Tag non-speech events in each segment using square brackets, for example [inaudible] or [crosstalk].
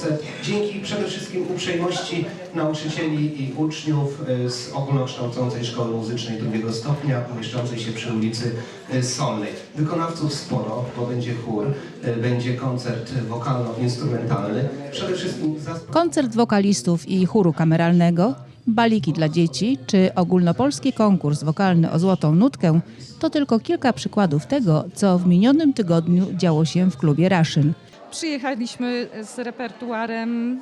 koncert dzięki przede wszystkim uprzejmości nauczycieli i uczniów y, z ogólnokształcącej szkoły muzycznej drugiego stopnia mieszczącej się przy ulicy y, Solnej. Wykonawców sporo, bo będzie chór, y, będzie koncert wokalno-instrumentalny. Przede wszystkim Koncert wokalistów i chóru kameralnego, baliki dla dzieci czy ogólnopolski konkurs wokalny o złotą nutkę to tylko kilka przykładów tego, co w minionym tygodniu działo się w klubie Raszyn. Przyjechaliśmy z repertuarem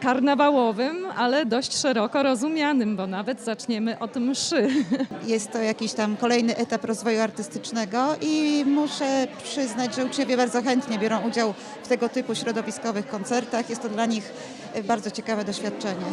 karnawałowym, ale dość szeroko rozumianym, bo nawet zaczniemy od mszy. [laughs] Jest to jakiś tam kolejny etap rozwoju artystycznego i muszę przyznać, że uczniowie bardzo chętnie biorą udział w tego typu środowiskowych koncertach. Jest to dla nich bardzo ciekawe doświadczenie.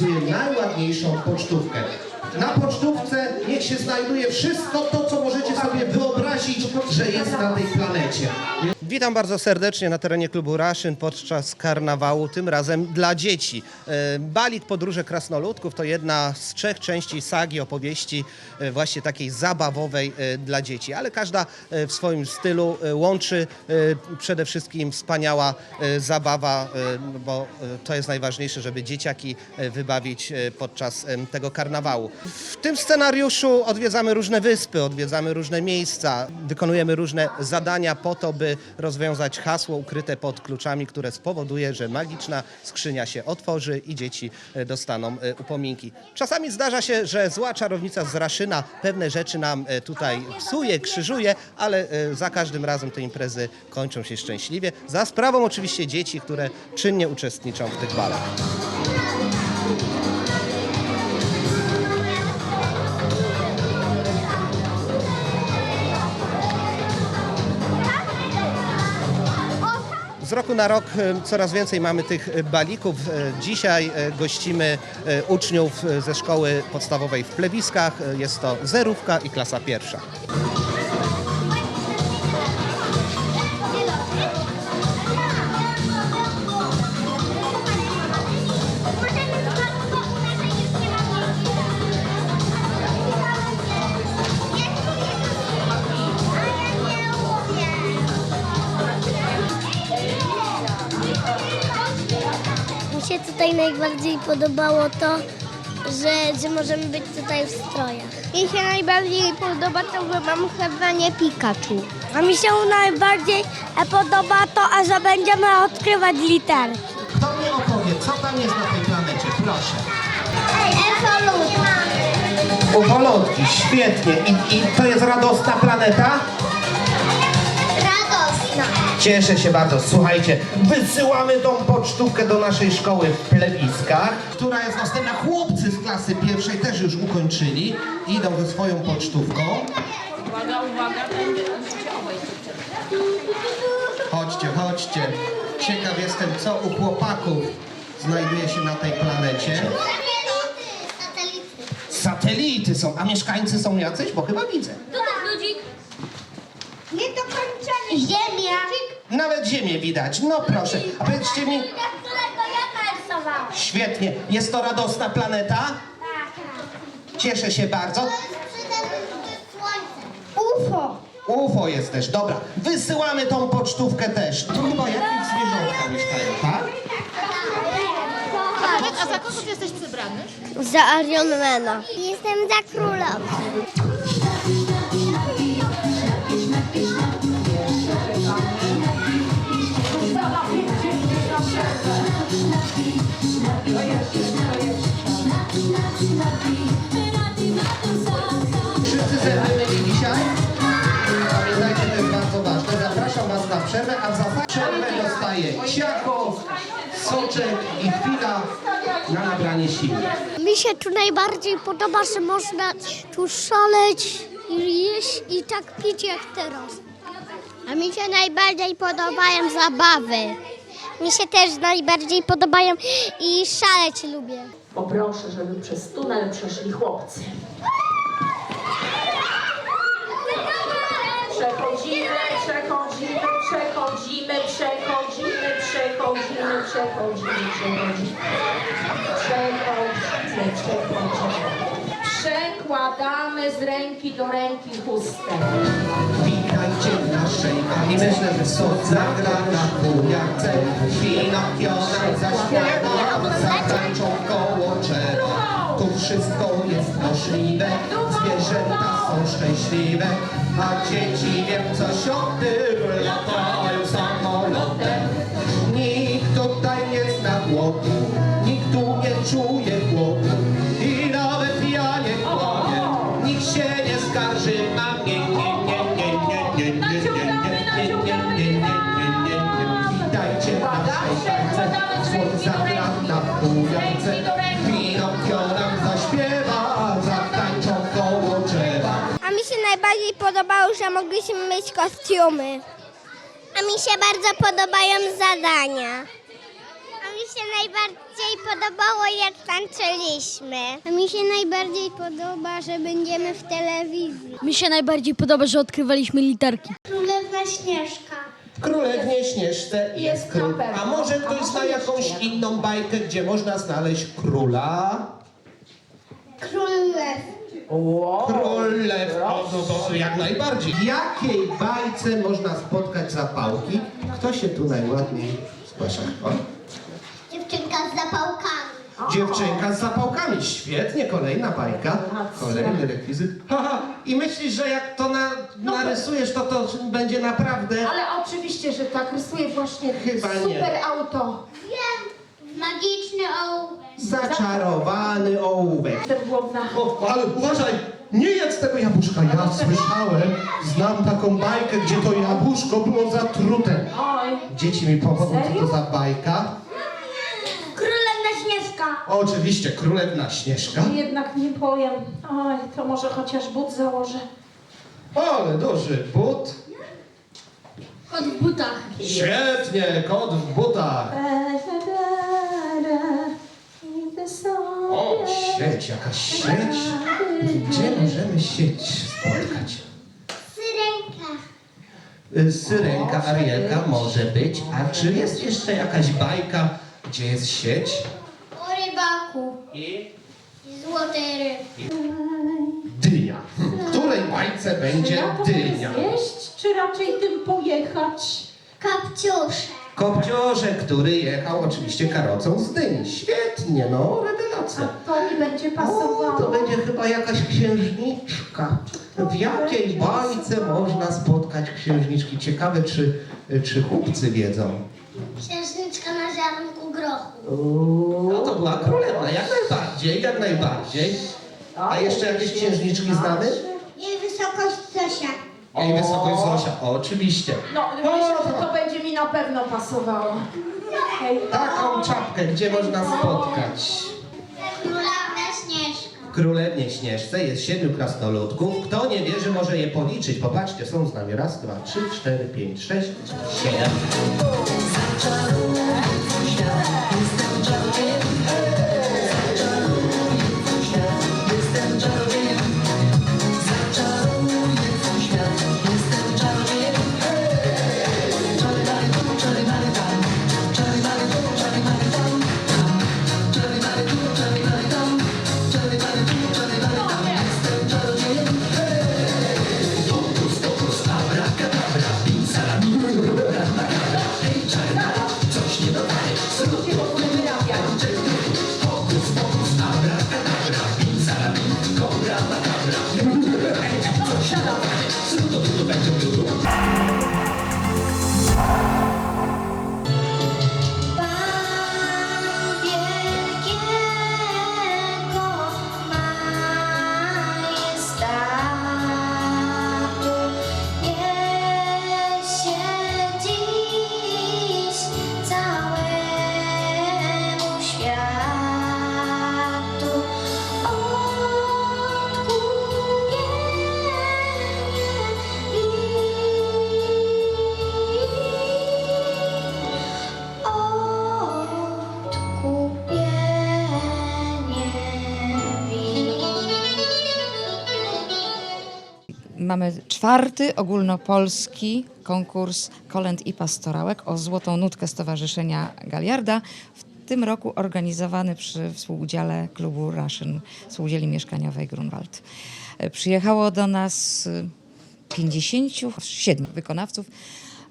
Narysuje najładniejszą pocztówkę. Na pocztówce niech się znajduje wszystko to, co możecie sobie wyobrazić, że jest na tej planecie. Witam bardzo serdecznie na terenie klubu Raszyn podczas karnawału, tym razem dla dzieci. E, Balik Podróże Krasnoludków to jedna z trzech części sagi opowieści e, właśnie takiej zabawowej e, dla dzieci, ale każda w swoim stylu łączy przede wszystkim wspaniała zabawa, bo to jest najważniejsze, żeby dzieciaki wybawić podczas tego karnawału. W tym scenariuszu odwiedzamy różne wyspy, odwiedzamy różne miejsca, wykonujemy różne zadania po to, by rozwiązać hasło ukryte pod kluczami, które spowoduje, że magiczna skrzynia się otworzy i dzieci e, dostaną e, upominki. Czasami zdarza się, że zła czarownica z Raszyna pewne rzeczy nam e, tutaj psuje, krzyżuje, ale za każdym razem te imprezy kończą się szczęśliwie. Za sprawą oczywiście dzieci, które czynnie uczestniczą w tych balach. Z roku na rok e, coraz więcej mamy tych e, balików. E, Dzisiaj gościmy uczniów ze szkoły podstawowej w Plewiskach. Jest to zerówka i klasa pierwsza. Najbardziej podobało to, że, że możemy być tutaj w strojach. Mi się najbardziej podoba to, że mam chowanie Pikachu. A mi się najbardziej podoba to, a że będziemy odkrywać literki. Kto mi opowie, co tam jest na tej planecie? Proszę. Ewolucja. Uwolotki, świetnie. I, I to jest radosna planeta? Cieszę się bardzo. Słuchajcie, wysyłamy tą pocztówkę do naszej szkoły w Plewiskach, która jest następna. Chłopcy z klasy pierwszej też już ukończyli. Idą ze swoją pocztówką. Chodźcie, chodźcie. Ciekaw jestem, co u chłopaków znajduje się na tej planecie. Satelity. Satelity są, a mieszkańcy są jacyś? Bo chyba widzę. Niedokończenie. Ziemia. Nawet Ziemię widać. No proszę. A powiedzcie mi, którego ja narysowałam. świetnie, jest to radosna planeta? Cieszę się bardzo. UFO. UFO jest też, dobra. Wysyłamy tą pocztówkę też. Tu chyba jakieś zwierzątka mieszkają, tak? A za kogo ty jesteś przebrany? Za Ironmana. Jestem za królową. Dostaje ciacho, soczek i chwila na nabranie siły. Mi się tu najbardziej podoba, że można tu szaleć i jeść i tak pić jak teraz. A mi się najbardziej podobają zabawy. Mi się też najbardziej podobają i szaleć lubię. Poproszę, żeby przez tunel przeszli chłopcy. Przechodzimy, przechodzimy, przechodzimy, przechodzimy, przechodzimy, przechodzimy, przechodzimy. Przechodzimy, przechodzimy. Przekładamy z ręki do ręki chustę. Witajcie w naszej I myślę, że sąd zagra na bujance Pinokio nam zaśpiewa Zatańczą koło drzewa Tu wszystko jest możliwe. Zwierzęta są szczęśliwe A dzieci wiem coś o tym najbardziej podobało, że mogliśmy mieć kostiumy. A mi się bardzo podobają zadania. A mi się najbardziej podobało, jak tańczyliśmy. A mi się najbardziej podoba, że będziemy w telewizji. Mi się najbardziej podoba, że odkrywaliśmy literki. Królewna Śnieżka. Królewnie Śnieżce jest, król. A może ktoś zna jakąś jak? inną bajkę, gdzie można znaleźć króla? Król lew. Wow. Król lew, o, no to jak najbardziej. W jakiej bajce można spotkać zapałki? Kto się tu najładniej zgłasza? O, Dziewczynka z zapałkami. dziewczynka z zapałkami. Świetnie, kolejna bajka. Kolejny rekwizyt. Haha, i myślisz, że jak to na, narysujesz, to to będzie naprawdę... Ale oczywiście, że tak, rysuję właśnie Chyba nie. super auto. Wiem. Magiczny ołówek. Zaczarowany ołówek. Jestem głodna. O, ale uważaj! Nie jedz tego jabłuszka. Ja słyszałem, znam taką bajkę, gdzie to jabłuszko było zatrute. Oj, Dzieci mi pomogą, co to za bajka. Królewna Śnieżka. Oczywiście, królewna Śnieżka. jednak nie powiem. Oj, to może chociaż but założę. Ale duży but. Kot w butach. Świetnie, kot w butach. O, sieć, jakaś sieć. Gdzie możemy sieć spotkać? Syrenka. Y, Syrenka, Arielka może być. A czy jest jeszcze jakaś bajka, gdzie jest sieć? O rybaku. I złotej rybki. dynia. W której bajce będzie dynia? zjeść, czy raczej tym pojechać? Kapciusze. Kopciorze, który jechał oczywiście karocą z dyni. Świetnie, no, A rewelacja. to mi będzie O, to pasowało. będzie chyba jakaś księżniczka. W jakiej bajce można spotkać księżniczki? Ciekawe, czy, czy chłopcy wiedzą. Księżniczka na ziarnku grochu. No to była królewna, jak najbardziej, jak najbardziej. A jeszcze jakieś księżniczki znamy? Jej wysokość Zosia. Jej wysokość Zosia, oczywiście. No, myślę, że to będzie mi na pewno pasowało. Hej. Taką czapkę, gdzie można spotkać. Królewna Śnieżka. W Królewnie Śnieżce jest siedmiu krasnoludków. Kto nie wierzy, może je policzyć. Popatrzcie, są z nami. Raz, dwa, trzy, cztery, pięć, sześć, siedem. Czwarty ogólnopolski konkurs kolęd i pastorałek o złotą nutkę Stowarzyszenia Galiarda. W tym roku organizowany przy współudziale klubu Raszyn, Współdzieli Mieszkaniowej Grunwald. E, Przyjechało do nas y, 57 wykonawców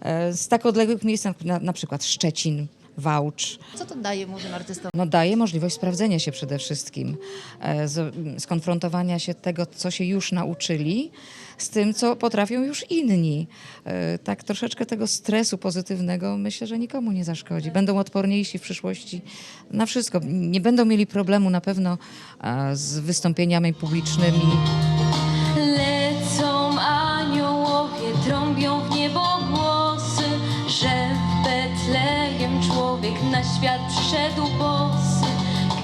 e, z tak odległych miejsc, na, na przykład Szczecin, Wałcz, Co to daje młodym artystom? no, daje możliwość sprawdzenia się przede wszystkim, e, z, skonfrontowania się tego, co się już nauczyli, z tym, co potrafią już inni. E, Tak troszeczkę tego stresu pozytywnego myślę, że nikomu nie zaszkodzi. Będą odporniejsi w przyszłości na wszystko. Nie będą mieli problemu na pewno e, z wystąpieniami publicznymi.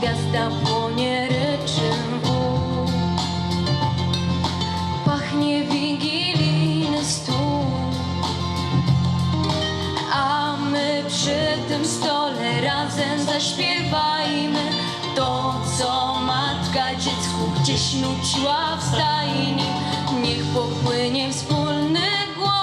Gwiazda płonie ryczym wód. Pachnie wigilijny stół. A my przy tym stole razem zaśpiewajmy to, co matka dziecku gdzieś nuciła w stajni. Niech popłynie wspólny głos.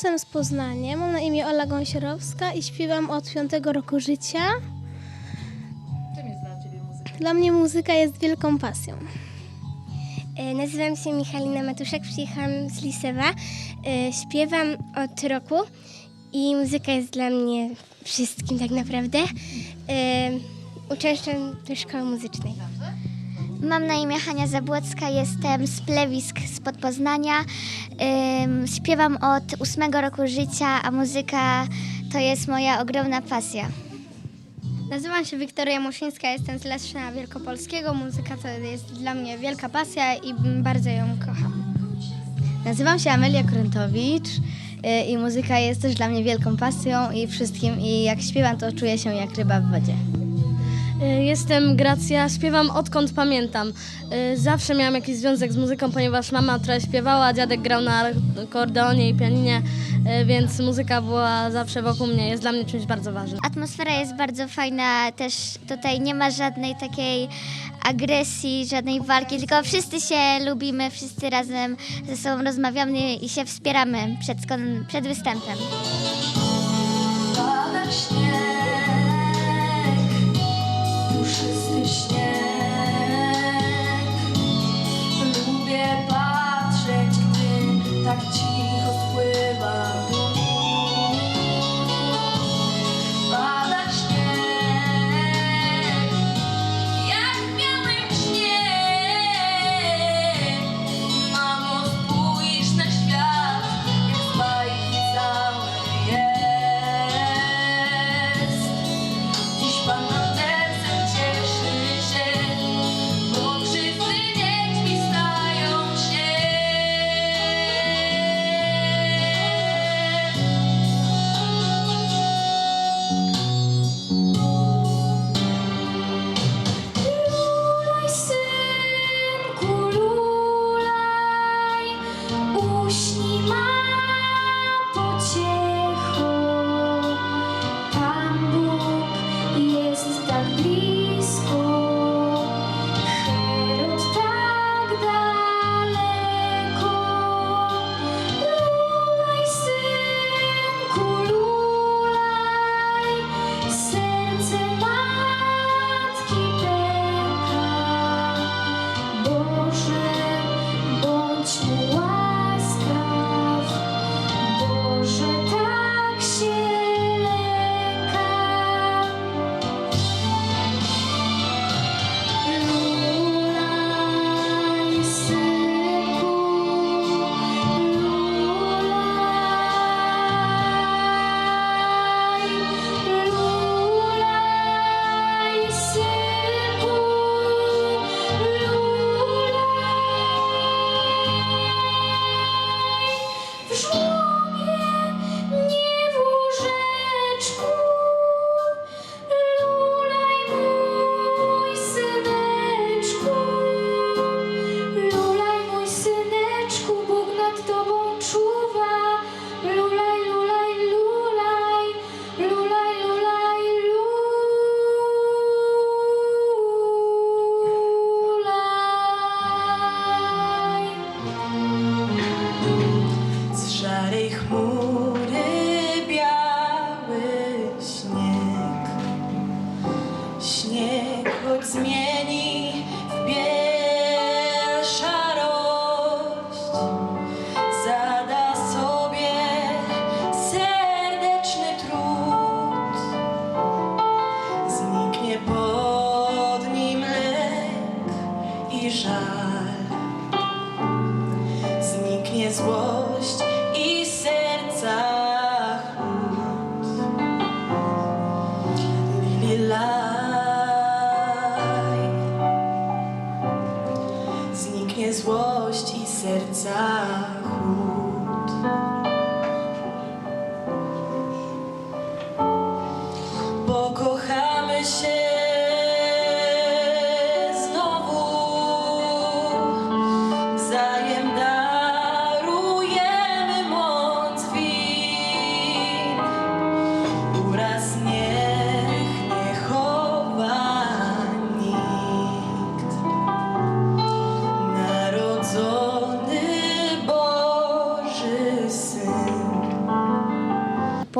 Jestem z Poznania, mam na imię Ola Gąsiorowska i śpiewam od piątego roku życia. Czym jest dla Ciebie muzyka? Dla mnie muzyka jest wielką pasją. E, Nazywam się Michalina Matuszek, przyjechałam z Lisewa. E, Śpiewam od roku i muzyka jest dla mnie wszystkim tak naprawdę. E, Uczęszczam do szkoły muzycznej. Mam na imię Hania Zabłocka, jestem z Plewisk spod Poznania. Ym, śpiewam od ósmego roku życia, a muzyka to jest moja ogromna pasja. Nazywam się Wiktoria Muszyńska, jestem z Leszna Wielkopolskiego. Muzyka to jest dla mnie wielka pasja i bardzo ją kocham. Nazywam się Amelia Krętowicz y, i muzyka jest też dla mnie wielką pasją i wszystkim. I jak śpiewam, to czuję się jak ryba w wodzie. Y, Jestem Gracja, śpiewam odkąd pamiętam. Y, Zawsze miałam jakiś związek z muzyką, ponieważ mama trochę śpiewała, dziadek grał na akordeonie i pianinie, y, więc muzyka była zawsze wokół mnie, jest dla mnie czymś bardzo ważnym. Atmosfera jest bardzo fajna, też tutaj nie ma żadnej takiej agresji, żadnej walki, tylko wszyscy się lubimy, wszyscy razem ze sobą rozmawiamy i się wspieramy przed, przed występem. śnie. you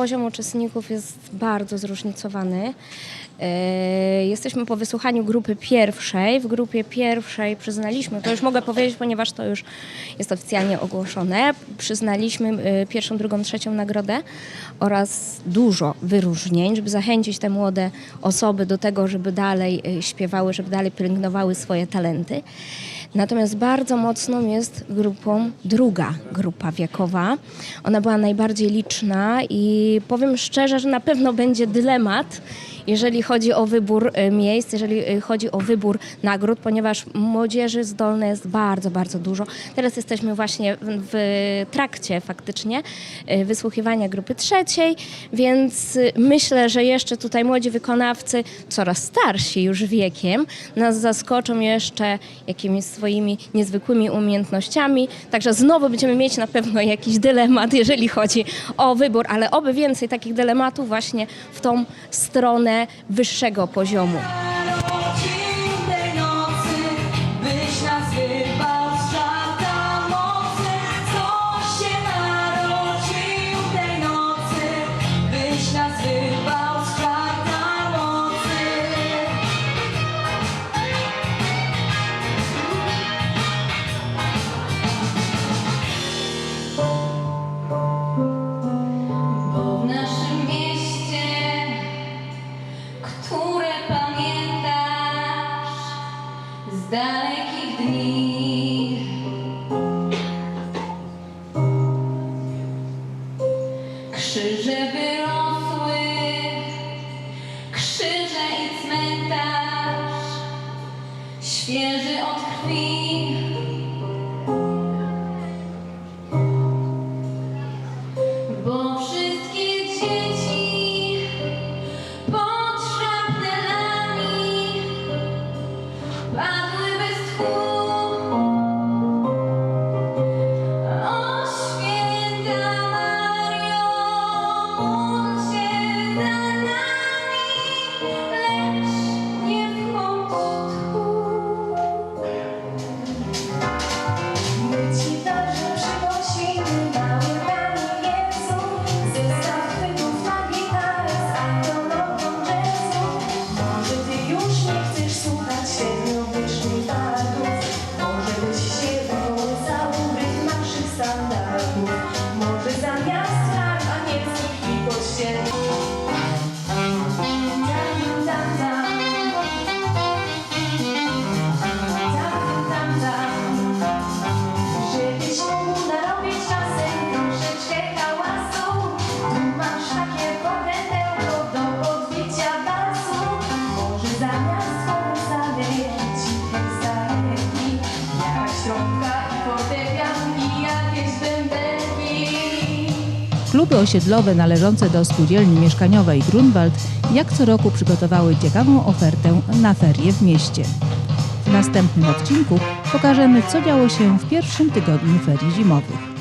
poziom uczestników jest bardzo zróżnicowany. E, Jesteśmy po wysłuchaniu grupy pierwszej. W grupie pierwszej przyznaliśmy, to już mogę powiedzieć, ponieważ to już jest oficjalnie ogłoszone, przyznaliśmy e, pierwszą, drugą, trzecią nagrodę oraz dużo wyróżnień, żeby zachęcić te młode osoby do tego, żeby dalej e, śpiewały, żeby dalej pielęgnowały swoje talenty. Natomiast bardzo mocną jest grupą druga grupa wiekowa. Ona była najbardziej liczna i powiem szczerze, że na pewno będzie dylemat, jeżeli chodzi o wybór e, miejsc, jeżeli e, chodzi o wybór nagród, ponieważ młodzieży zdolnej jest bardzo, bardzo dużo. Teraz jesteśmy właśnie w, trakcie faktycznie e, wysłuchiwania grupy trzeciej, więc myślę, że jeszcze tutaj młodzi wykonawcy, coraz starsi już wiekiem, nas zaskoczą jeszcze jakimiś swoimi niezwykłymi umiejętnościami. Także znowu będziemy mieć na pewno jakiś dylemat, jeżeli chodzi o wybór, ale oby więcej takich dylematów właśnie w tą stronę wyższego poziomu. Osiedlowe należące do spółdzielni mieszkaniowej Grunwald jak co roku przygotowały ciekawą ofertę na ferie w mieście. W następnym odcinku pokażemy, co działo się w pierwszym tygodniu ferii zimowych.